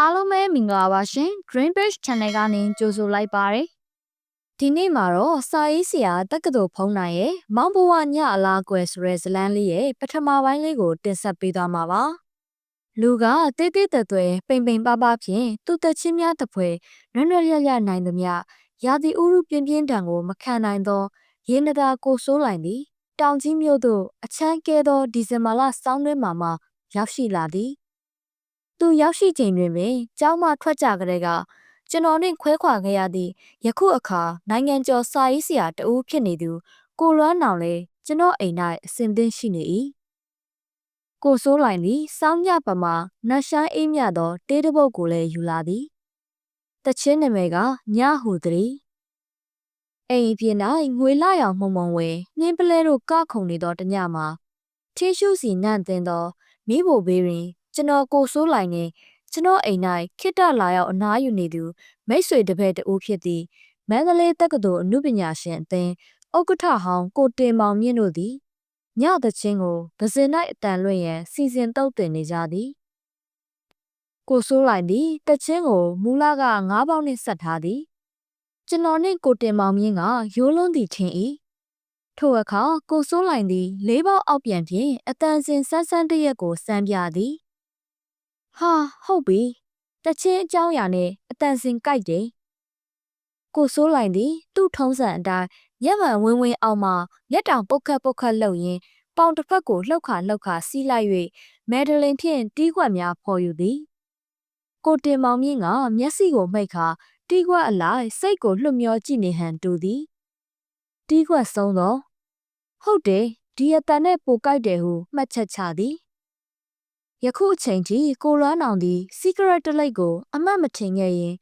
အားလုံးပဲမင်္ဂလာပါရှင် Green Bridge Channel ကနေကြိုဆိုလိုက်ပါတယ်ဒီနေ့မှာတော့စာရေးဆရာတက္ကသိုလ်ဖုံးနိုင်ရဲ့မောင်ဘဝညအလားကွယ်ဆိုတဲ့ဇလန်းလေးရဲ့ပထမပိုင်းလေးကိုတင်ဆက်ပေးသွားမှာပါလူကတေးသေးတဲ့သွဲပိန်ပိန်ပါပါဖြင့်သူ့တချင်းများတစ်ဖွဲနွနွရရနိုင်သမျှရာသီဥရုပြင်းပြင်းတံကိုမခံနိုင်သောရေနတာကိုဆိုးလိုက်သည်တောင်ကြီးမြို့သို့အချမ်းကဲသောဒီဇင်ဘာလစောင်းတွင်းမှာမှရောက်ရှိလာသည် သူရောက်ရှိချိန်တွင်ပင်ကျောင်းမှထွက်ကြကြတဲ့ကကျွန်တော်နှင့်ခွဲခွာခဲ့ရသည့်ယခုအခါနိုင်ငံကျော်စာရေးဆရာတဦးဖြစ်နေသူကိုလွမ်းနောင်လည်းကျွန်တော်အိမ်၌အစဉ်သင်းရှိနေ၏ကိုစိုးလိုက်သည်စောင်းညပမာနတ်ရှိုင်းအေးမြသောတေးတပုတ်ကိုလည်းယူလာသည်တချင်းနာမည်ကညဟူသည်အိမ်ပြင်၌ငွေလာရောင်မှုံမှုံဝဲနှင်းပလဲတို့ကခုန်နေသောတညမှာထင်းရှုစီနန့်တင်သောမိဖို့ဘေးတွင် ကျွန်တော်ကိုစိုးလိုက်နေကျွန်တော်အိမ်၌ခိတ္တလာရောက်အနားယူနေသူမိတ်ဆွေတစ်ဖက်တဦးဖြစ်သည့်မန္တလေးတက္ကသိုလ်အမှုပညာရှင်အသင်းဥက္ကဋ္ဌဟောင်းကိုတင်မောင်မြင့်တို့သည်ညသချင်းကိုဒဇင်၌အတန်လွင့်ရန်စီစဉ်တုတ်တင်နေကြသည်ကိုစိုးလိုက်သည်တချင်းကိုမူလက၅ပေါင်းနှင့်ဆက်ထားသည်ကျွန်တော်နှင့်ကိုတင်မောင်မြင့်ကရိုးလုံးသည်ထင်၏ထိုအခါကိုစိုးလိုက်သည်လေးပေါက်အောက်ပြန်ဖြင့်အတန်စင်ဆန်းဆန်းတရက်ကိုစမ်းပြသည် ဟာဟုတ်ပြီတချင်းအကြောင်းအရာနဲ့အတန်စင်ကြိုက်တယ်ကိုစိုးလိုက်သည် သူ့ထုံးစံအတိုင်းရက်မှန်ဝင်းဝင်းအောင်မှလက်တောင်ပုတ်ခတ်ပုတ်ခတ်လှုပ်ရင်းပေါင်တစ်ဖက်ကိုလှုပ်ခါလှုပ်ခါစီးလိုက်၍မက်ဒလင်ဖြင့်တီးခွက်များဖော်ယူသည်ကိုတင်မောင်မြင့်ကမျက်စိကိုမှိတ်ခါတီးခွက်အလိုက်စိတ်ကိုလွှတ်မျောကြည့်နေဟန်တူသည်တီးခွက်ဆုံးတော့ဟုတ်တယ်ဒီအတန်နဲ့ပိုကြိုက်တယ်ဟုမှတ်ချက်ချသည် ယခုအချိန်ထိကိုလွမ်းအောင်သည် secret တလိပ်ကို အမှတ်မထင်ခဲ့ရင်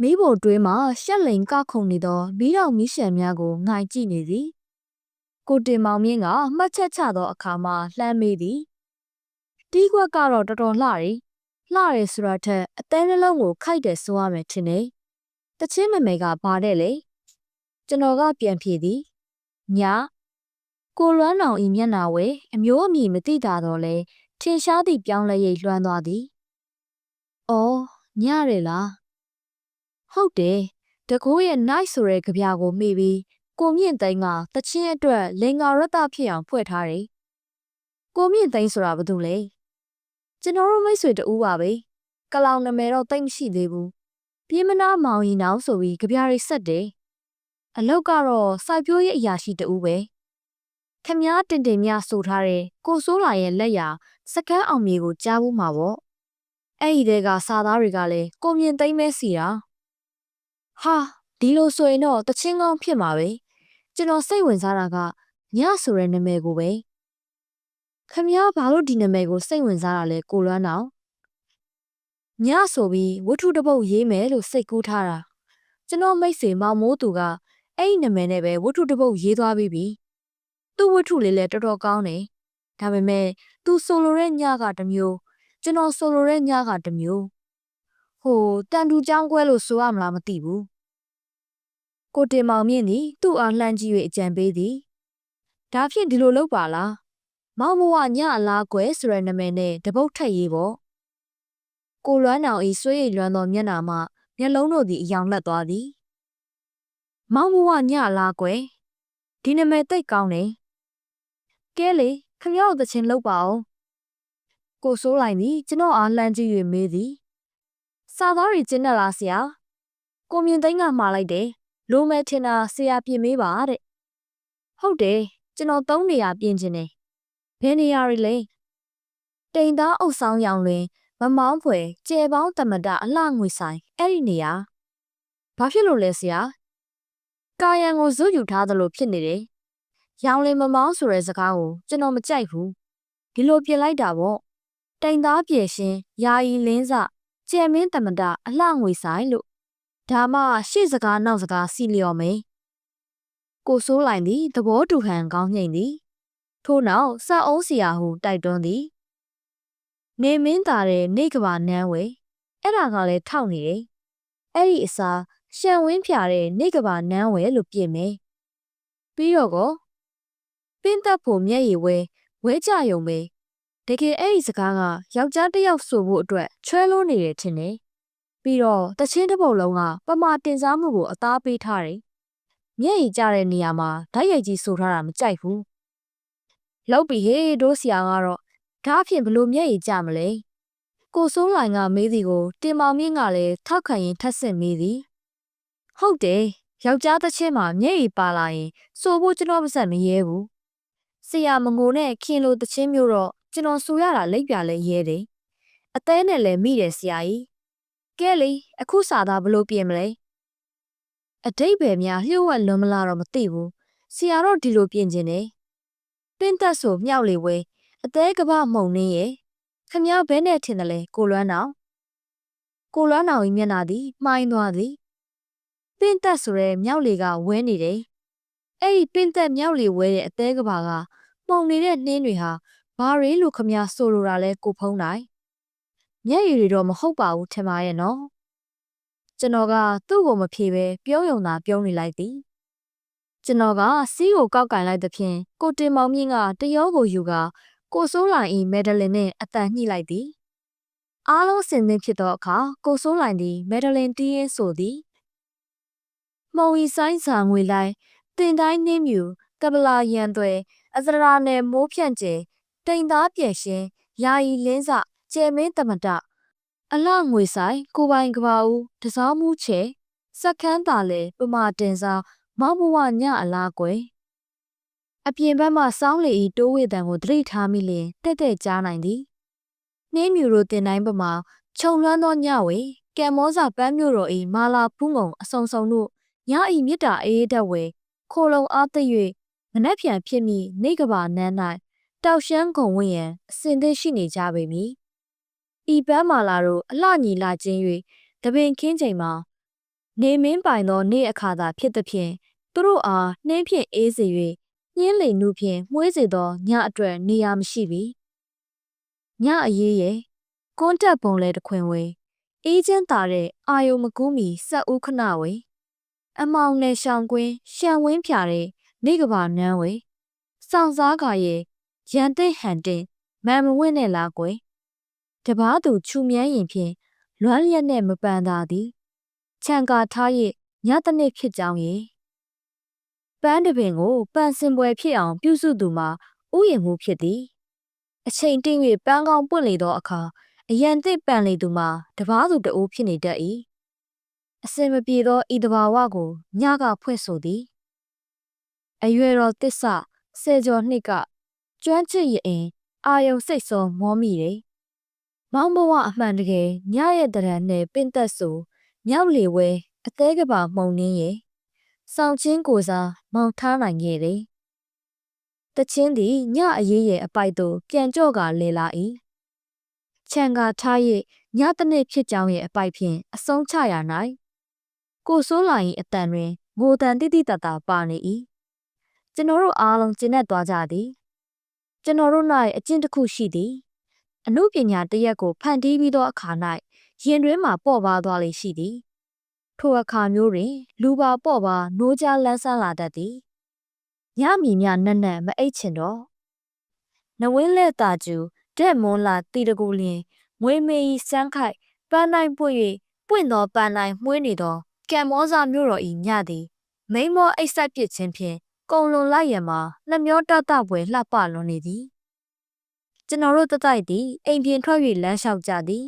မိဖို့တွင်းမှာရှက်လိန်ကခုန်နေသောမီးတော်မီးရှံများကိုငိုင်ကြည့်နေသည်ကိုတင်မောင်မြင့်ကမှတ်ချက်ချသောအခါမှာလှမ်းမေးသည်တီးခွက်ကတော့တော်တော်လှတယ်လှတယ်ဆိုတာထက်အသေးနှလုံးကိုခိုက်တယ်ဆိုရမယ်ထင်တယ်တချင်းမမေကဘာတဲ့လေကျွန်တော်ကပြန်ဖြေသည်ညာကိုလွမ်းအောင်ဤမျက်နာဝဲအမျိုးအမည်မသိတာတော့လဲ ထင်ရှားသည့်ပြောင်းလဲရိပ်လွှမ်းသွားသည်။အော်ညရလား။ဟုတ်တယ်။တကိုးရဲ့ night ဆိုတဲ့ကြပြာကိုမေ့ပြီးကိုမြင့်သိန်းကတချင်းအတွက်လင်္ကာရတဖြစ်အောင်ဖွဲ့ထားတယ်။ကိုမြင့်သိန်းဆိုတာဘာလို့လဲ။ကျွန်တော်တို့မိတ်ဆွေတူပါပဲ။ကလောင်နာမည်တော့တိတ်မရှိသေးဘူး။ပြင်းမနာမောင်ရင်အောင်ဆိုပြီးကြပြာတွေဆက်တယ်။အလောက်ကတော့စိုက်ပျိုးရေးအရာရှိတူပဲ။ ခမားတင်တင်မြဆိုထားတဲ့ကိုစိုးလာရဲ့လက်ရာစကန်းအောင်မြေကိုကြားဖို့မှာပေါ့အဲ့ဒီတဲကစာသားတွေကလည်းကိုမြင့်သိမ့်မဲစီတာဟာဒီလိုဆိုရင်တော့တချင်းကောင်းဖြစ်မှာပဲကျွန်တော်စိတ်ဝင်စားတာကညဆိုတဲ့နာမည်ကိုပဲခမည်းဘာလို့ဒီနာမည်ကိုစိတ်ဝင်စားတာလဲကိုလွမ်းအောင်ညဆိုပြီးဝတ္ထုတစ်ပုတ်ရေးမယ်လို့စိတ်ကူးထားတာကျွန်တော်မိတ်ဆွေမောင်မိုးသူကအဲ့ဒီနာမည်နဲ့ပဲဝတ္ထုတစ်ပုတ်ရေးသွားပြီးပြီ သူ့ဝတ္ထုလေးလည်းတော်တော်ကောင်းတယ်ဒါပေမဲ့သူဆိုလိုတဲ့ညကတစ်မျိုးကျွန်တော်ဆိုလိုတဲ့ညကတစ်မျိုးဟိုတန်တူချောင်းကွဲလို့ဆိုရမလားမသိဘူးကိုတင်မောင်မြင့်သည်သူ့အားလှမ်းကြည့်၍အကြံပေးသည်ဒါဖြင့်ဒီလိုလုပ်ပါလားမောင်ဘဝညအလားကွယ်ဆိုတဲ့နာမည်နဲ့တပုတ်ထက်ရေးပေါ့ကိုလွမ်းအောင်ဤဆွေးရည်လွမ်းသောမျက်နာမှမျက်လုံးတို့သည်အယောင်လက်သွားသည်မောင်ဘဝညအလားကွယ်ဒီနာမည်တိတ်ကောင်းတယ် ကဲလေခမရောက်သချင်းလောက်ပါအောင်ကိုစိုးလိုက်သည်ကျွန်တော်အားလှမ်းကြည့်၍မေးသည်စာသားတွေကျင်းတယ်လားဆရာကိုမြင့်သိန်းကမှားလိုက်တယ်လိုမဲထင်တာဆရာပြင်မေးပါတဲ့ဟုတ်တယ်ကျွန်တော်သုံးနေရပြင်ခြင်းတယ်ဘယ်နေရာတွေလဲတိန်သားအုပ်ဆောင်ရောင်တွင်မမောင်းဖွယ်ကျဲပေါင်းတမဒအလှငွေဆိုင်အဲ့ဒီနေရာဘာဖြစ်လို့လဲဆရာကာယံကိုဇွတ်ယူထားသလိုဖြစ်နေတယ် ရောင်လင်မမောင်းဆိုတဲ့စကားကိုကျွန်တော်မကြိုက်ဘူးဒီလိုပြင်လိုက်တာပေါ့တိန်သားပြေရှင်ယာယီလင်းစကျဲမင်းတမဒအလှငွေဆိုင်လို့ဒါမှရှေ့စကားနောက်စကားစီလျော်မယ်ကိုစိုးလိုက်သည်သဘောတူဟန်ကောင်းငိမ့်သည်ထို့နောက်စအုံးစီယာဟုတိုက်တွန်းသည်နေမင်းသားတဲ့နေကဘာနန်းဝဲအဲ့ဒါကလည်းထောက်နေတယ်အဲ့ဒီအစားရှံဝင်းဖြာတဲ့နေကဘာနန်းဝဲလို့ပြင်မယ်ပြီးတော့ကော ပင်းသက်ဖို့မျက်ရည်ဝဲဝဲကြယုံပဲတကယ်အဲ့ဒီစကားကယောက်ျားတစ်ယောက်ဆိုဖို့အတွက်ချွဲလို့နေတယ်ထင်တယ်ပြီးတော့တချင်းတစ်ပုတ်လုံးကပမာတင်စားမှုကိုအသားပေးထားတယ်မျက်ရည်ကျတဲ့နေရာမှာဓာတ်ရိုက်ကြီးဆိုထားတာမကြိုက်ဘူးလောက်ပြီဟေးတို့ဆရာကတော့ဒါအဖြစ်ဘလို့မျက်ရည်ကျမလဲကိုစိုးလိုင်ကမေးသည်ကိုတင်မောင်မြင့်ကလည်းထောက်ခံရင်ထပ်ဆင့်မေးသည်ဟုတ်တယ်ယောက်ျားတစ်ချင်းမှာမျက်ရည်ပါလာရင်စိုးဖို့ကျွန်တော်မဆက်မရဲဘူး ဆရာမငိုနဲ့ခင်လိုတစ်ချင်းမျိုးတော့ကျွန်တော်ဆိုရတာလက်ပြလဲရဲတယ်အသေးနဲ့လည်းမိတယ်ဆရာကြီးကဲလေအခုစာသားဘလို့ပြင်မလဲအတိတ်ပဲများလျှို့ဝှက်လွန်မလားတော့မသိဘူးဆရာတော့ဒီလိုပြင်ခြင်းတယ်ပင့်သက်ဆိုမြောက်လေဝဲအသေးကပမှုံနေရဲ့ခမဘဲနဲ့ထင်တယ်လေကိုလွမ်းအောင်ကိုလွမ်းအောင်ကြီးမျက်နှာသည်မှိုင်းသွားသည်ပင့်သက်ဆိုရဲမြောက်လေကဝဲနေတယ် အဲ့ဒီပင့်သက်မြောက်လေဝဲတဲ့အသေးကပါကမှုံနေတဲ့နှင်းတွေဟာဘာရီလို့ခမဆိုလိုတာလဲကိုဖုံးနိုင်မျက်ရည်တွေတော့မဟုတ်ပါဘူးထင်ပါရဲ့နော်ကျွန်တော်ကသူ့ကိုမဖြေပဲပြုံးယုံသာပြုံးနေလိုက်သည်ကျွန်တော်ကစီးကိုကောက်ကင်လိုက်သဖြင့်ကိုတင်မောင်မြင့်ကတရောကိုယူကကိုစိုးလိုင်၏မက်ဒလင်နှင့်အတန်ညှိလိုက်သည်အားလုံးစင်သင့်ဖြစ်သောအခါကိုစိုးလိုင်သည်မက်ဒလင်တီးရင်ဆိုသည်မော်ဝီဆိုင်စာငွေလိုက် တင်တိုင်းနှင်းမြူကပလာရန်သွဲအစရာနယ်မိုးဖြန့်ကျဲတိမ်သားပြည့်ရှင်ယာယီလင်းစကျဲမင်းတမတအလှငွေဆိုင်ကိုပိုင်ကဘာဦးတစားမှုချေစက်ခန်းသာလေပမာတင်စားမောင်ဘဝညအလားကွယ်အပြင်ဘက်မှစောင်းလေဤတိုးဝေတံကိုသတိထားမိလျင်တက်တက်ကြားနိုင်သည်နှင်းမြူတို့တင်တိုင်းပမာခြုံလွှမ်းသောညဝေကံမောစာပန်းမြို့တော်ဤမာလာဖူးငုံအစုံစုံတို့ညဤမြစ်တာအေးတက်ဝေ ခိုလုံအားသိ၍မနှက်ဖြန်ဖြစ်မိနေကဘာနန်း၌တောက်ရှမ်းကုံဝင့်ရန်အစဉ်သင့်ရှိနေကြပေမည်ဤပန်းမာလာတို့အလှညီလာခြင်း၍တပင်ခင်းချိန်မှာနေမင်းပိုင်သောနေ့အခါသာဖြစ်သဖြင့်သူတို့အားနှင်းဖြင့်အေးစေ၍ညင်းလေနုဖြင့်မှုေးစေသောညအတွက်နေရာမရှိပြီညအရေးရဲ့ကွန်တက်ပုံလဲတခွင်ဝေအေးချင်းတာတဲ့အာယုံမကူးမီဆက်ဦးခဏဝေ အမောင်နဲ့ရှောင်းကွင်းရှံဝင်းဖြာတဲ့နေကဘာနန်းဝေစောင့်စားခါရဲ့ရန်တဲ့ဟန်တင်မန်မဝင့်နဲ့လားကွယ်တပားသူခြူမြန်းရင်ဖြင့်လွမ်းလျက်နဲ့မပန်သာသည်ခြံကာထား၍ညတနေ့ဖြစ်ကြောင်းရေပန်းတပင်ကိုပန်စင်ပွဲဖြစ်အောင်ပြုစုသူမှာဥယျာဉ်မှုဖြစ်သည်အချိန်တင်း၍ပန်းကောင်းပွင့်လေသောအခါအရန်သစ်ပန်လေသူမှာတပားသူတအိုးဖြစ်နေတတ်၏ အစင်မပြေသောဤတဘာဝကိုညကဖွင့်ဆိုသည်အရွယ်တော်တစ္ဆဆယ်ကျော်နှစ်ကကျွမ်းချစ်ရင်အာယုံစိတ်ဆုံးမောမိတယ်မောင်ဘဝအမှန်တကယ်ညရဲ့တရံနဲ့ပင့်သက်ဆိုမြောက်လေဝဲအသေးကပါမှုံနှင်းရဲ့ဆောင်ချင်းကိုစားမောင်ထားနိုင်ခဲ့တယ်။တချင်းသည်ညအရေးရဲ့အပိုက်သို့ပြန်ကြော့ကလဲလာ၏။ခြံကထား၍ညတနေ့ဖြစ်ကြောင်းရဲ့အပိုက်ဖြင့်အဆုံးချရ၌ ကိုစိုးလာ၏အတန်တွင်ငိုတန်တိတိတတ်တာပါနေ၏။ကျွန်တော်တို့အားလုံးကျင့်တတ်သွားကြသည်။ကျွန်တော်တို့၌အကျင့်တစ်ခုရှိသည်။အမှုပညာတရက်ကိုဖန်တီးပြီးသောအခါ၌ရင်တွင်မှပေါ့ပါသွားလေရှိသည်ထိုအခါမျိုးတွင် လူပါပေါ့ပါနိုးကြားလန်းဆန်းလာတတ်သည်ညမီမြနက်နက်မအိတ်ချင်တော့နဝင်းလက်တာကျူတဲ့မွန်လာတီတကူလျင်မွေးမေးစမ်းခိုက်ပန်းတိုင်းပွင့်၍ပွင့်သောပန်းတိုင်းမှွေးနေသော ကံမောစာမျိုးတော်ဤညသည်မိမောအိတ်ဆက်ပစ်ခြင်းဖြင့်ကုံလွန်လိုက်ရမှာနှမျောတတပွဲလှပလွန်နေသည်ကျွန်တော်တို့တတိုက်သည်အိမ်ပြင်ထွက်၍လမ်းလျှောက်ကြသည်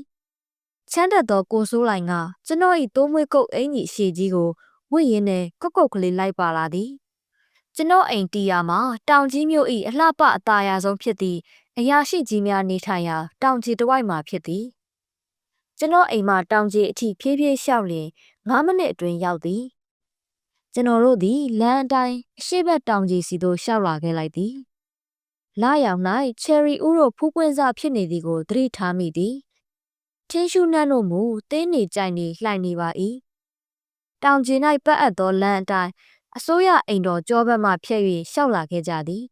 ချမ်းတက်သောကိုစိုးလိုင်ကကျွန်တော်၏တိုးမွေးကုတ်အင်ကြီးရှည်ကြီးကိုဝင့်ရင်းနဲ့ကုတ်ကုတ်ကလေးလိုက်ပါလာသည်ကျွန်တော်အိမ်တီးယာမှာတောင်ကြီးမြို့၏အလှပအသာရဆုံးဖြစ်သည့်အရာရှိကြီးများနေထိုင်ရာတောင်ကြီးတစ်ဝိုက်မှာဖြစ်သည်ကျွန်တော်အိမ်မှာတောင်ကြီးအထိဖြည်းဖြည်းလျှောက်လျင် 9မိနစ်အတွင်းရောက်သည်ကျွန်တော်တို့သည်လမ်းအတိုင်းအရှိဘက်တောင်ကြီးစီသို့လျှောက်လာခဲ့လိုက်သည်လာရောက်၌ချယ်ရီဦးတို့ဖူးပွင့်စဖြစ်နေသည်ကိုသတိထားမိသည်ထင်းရှူနှံ့တို့မူတင်းနေကြိုင်နေလှိုင်နေပါ၏တောင်ကျင်၌ပတ်အပ်သောလမ်းအတိုင်းအစိုးရအိမ်တော်ကြောဘက်မှဖြတ်၍ရှောက်လာခဲ့ကြသည်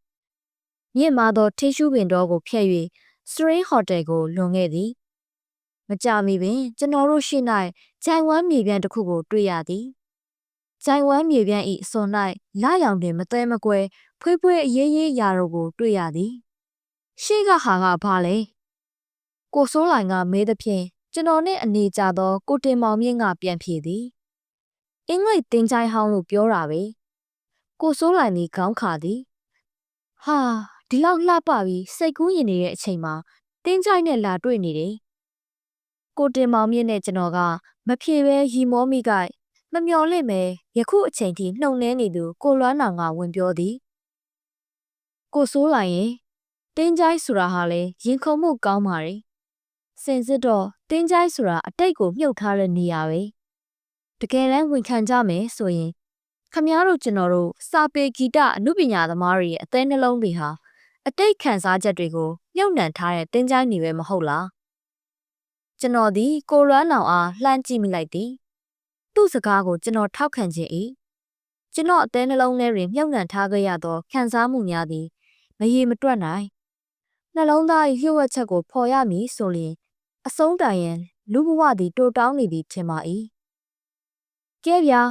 မြင့်မာသောထင်းရှူပင်တော်ကိုဖြတ်၍စရင်းဟိုတယ်ကိုလွန်ခဲ့သည်မကြမီပင်ကျွန်တော်တို့ရှိ၌ ဂျိုင်ဝမ်မြေပြန်တစ်ခုကိုတွေ့ရသည်ဂျိုင်ဝမ်မြေပြန်၏အစွန်၌လာရောင်တွင်မသေးမကွဲဖွေးဖွေးအေးအေးရာတို့ကိုတွေ့ရသည်ရှေ့ကဟာကဘာလဲကိုစိုးလိုင်ကမဲသဖြင့်ကျွန်တော်နဲ့အနေကြသောကိုတင်မောင်မြင့်ကပြန်ဖြေသည်အင်္ဂလိပ်တင်ချိုင်းဟောင်းလို့ပြောတာပဲကိုစိုးလိုက်နေခေါင်းခါသည်ဟာဒီလောက်လှပပြီးစိတ်ကူးရင်နေတဲ့အချိန်မှာတင်းချိုင်းနဲ့လာတွေ့နေတယ်ကိုတင်မောင်မြင့်နဲ့ကျွန်တော်က မဖြေပဲရီမောမိကမမျော်လင့်ပဲယခုအချိန်ထိနှုံနှဲနေသူကိုလွမ်းနောင်ကဝင်ပြောသည်ကိုစိုးလိုက်ရင်တင်းချိုင်းဆိုတာဟာလေရင်ခုန်မှုကောင်းပါတယ်စင်စစ်တော့တင်းချိုင်းဆိုတာအတိတ်ကိုမြုပ်ထားတဲ့နေရာပဲတကယ်တမ်းဝင်ခံကြမယ်ဆိုရင်ခမည်းတော်ကျွန်တော်တို့စာပေဂီတအမှုပညာသမားတွေရဲ့အသေးနှလုံးတွေဟာအတိတ်ခံစားချက်တွေကိုမြုပ်နှံထားတဲ့တင်းချိုင်းနေပဲမဟုတ်လား ကျွန်တော်ဒီကိုလွမ်းနောင်အားလှမ်းကြည့်မိလိုက်သည်သူ့စကားကိုကျွန်တော်ထောက်ခံခြင်း၏ကျွန်တော်အသေးနှလုံးထဲတွင်မြုပ်နှံထားခဲ့ရသောခံစားမှုများသည်မရေမတွက်နိုင်နှလုံးသား၏လျှို့ဝှက်ချက်ကိုဖော်ရမည်ဆိုရင် အဆုံးတိုင်ရင်လူဘဝသည်တိုးတောင်းနေသည်ထင်ပါ၏ကဲဗျာ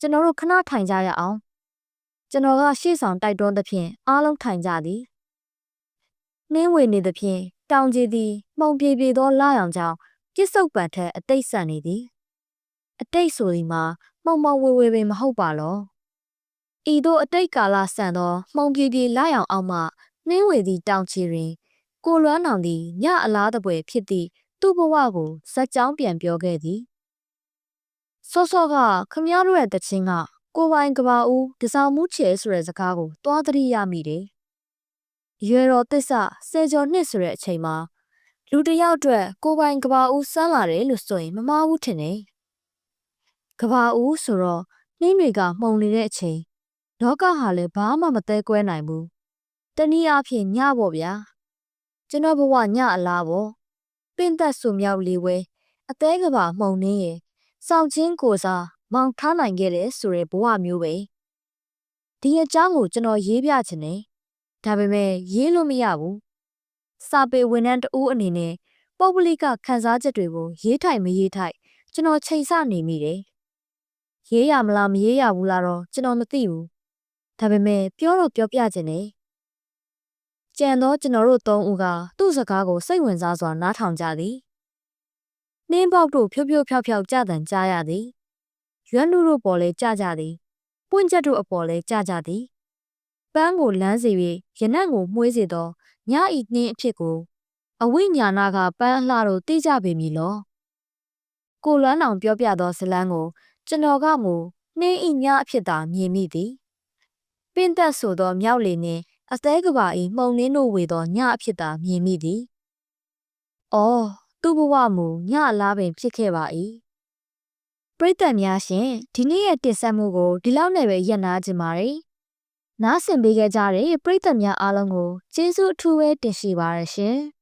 ကျွန်တော်တို့ခဏထိုင်ကြရအောင်ကျွန်တော်ကရှေ့ဆောင်တိုက်တွန်းသဖြင့်အားလုံးထိုင်ကြသည်နှင်းဝေနေသဖြင့်တောင်ကြီးသည်မှုံပြေပြေသောလာရောင်ကြောင့် ပြစ်စုံပန်ထက်အတိတ်ဆန်နေသည်အတိတ်ဆိုဒီမှာမှုံမဝေဝေပင်မဟုတ်ပါလောဤသို့အတိတ်ကာလဆန်သောမှုံပြေပြေလာရောင်အောက်မှနှင်းဝေသည့်တောင်ချီတွင် ကိုလွမ်းနောင်သည်ညအလားတပွဲဖြစ်သည့်သူ့ဘဝကိုဇက်ကြောင်းပြန်ပြောခဲ့သည်စောစောကခမည်းတော်ရဲ့တခြင်းကကိုပိုင်ကဘာဦးတစောင်းမှုချဲဆိုတဲ့စကားကိုတွားသတိရမိတယ်။ရွယ်တော်သစ္စာဆယ်ကျော်နှစ်ဆိုတဲ့အချိန်မှာ လူတစ်ယောက်အတွက်ကိုပိုင်ကဘာဦးစမ်းလာတယ်လို့ဆိုရင်မမှားဘူးထင်တယ်။ကဘာဦးဆိုတော့နှင်းတွေကမှုန်နေတဲ့အချိန်လောကဟာလည်းဘာမှမသဲကွဲနိုင်ဘူး။တနည်းအားဖြင့်ညပေါ့ဗျာ။ကျွန်တော်ဘဝညအလားပေါ့။ပင့်သက်ဆူမြောက်လေးဝဲအသေးကဘာမှုန်နေရင်စောင့်ချင်းကိုစားမောင်ထားနိုင်ခဲ့တယ်ဆိုတဲ့ဘဝမျိုးပဲဒီအကြောင်းကိုကျွန်တော်ရေးပြချင်တယ်ဒါပေမဲ့ရေးလို့မရဘူး စာပေဝန်ထမ်းတဦးအနေနဲ့ပုဂ္ဂလိကခန်းစားချက်တွေကိုရေးထိုင်မရေးထိုင်ကျွန်တော်ချိန်ဆနေမိတယ်ရေးရမလားမရေးရဘူးလားတော့ကျွန်တော်မသိဘူးဒါပေမဲ့ပြောတော့ပြောပြချင်တယ်ကြံတော့ကျွန်တော်တို့သုံးဦးကသူ့စကားကိုစိတ်ဝင်စားစွာနားထောင်ကြသည်နှင်းပေါက်တို့ဖြိုးဖြိုးဖြောက်ဖြောက်ကြတန်ကြားရသည်ရွက်လူတို့ပေါ်လဲကြကြသည်ပွင့်ချက်တို့အပေါ်လဲကြကြသည်ပန်းကိုလန်းစေ၍ရနံ့ကိုမှုေးစေသော ညဤနှင်းအဖြစ်ကို အဝိညာဏကပန်းအလှတို့သိကြပေမည်လောကိုလွမ်းအောင်ပြောပြသောဇလန်းကို ကျွန်တော်ကမူနှင်းဤညအဖြစ်သာမြင်မိသည်ပင့်သက်ဆိုသောမြောက်လေနှင့်အသေးကဘာဤမှုံနှင်းတို့ဝေသောညအဖြစ်သာမြင်မိသည်။အော်သူ့ဘဝမူညအလားပင်ဖြစ်ခဲ့ပါ၏ပရိသတ်များရှင်ဒီနေ့ရဲ့တင်ဆက်မှုကိုဒီလောက်နဲ့ပဲရပ်နာကြပါရစေ။ နားဆင်ပေးခဲ့ကြတဲ့ပရိသတ်များအားလုံးကိုကျေးဇူးအထူးပဲတင်ရှိပါရရှင်။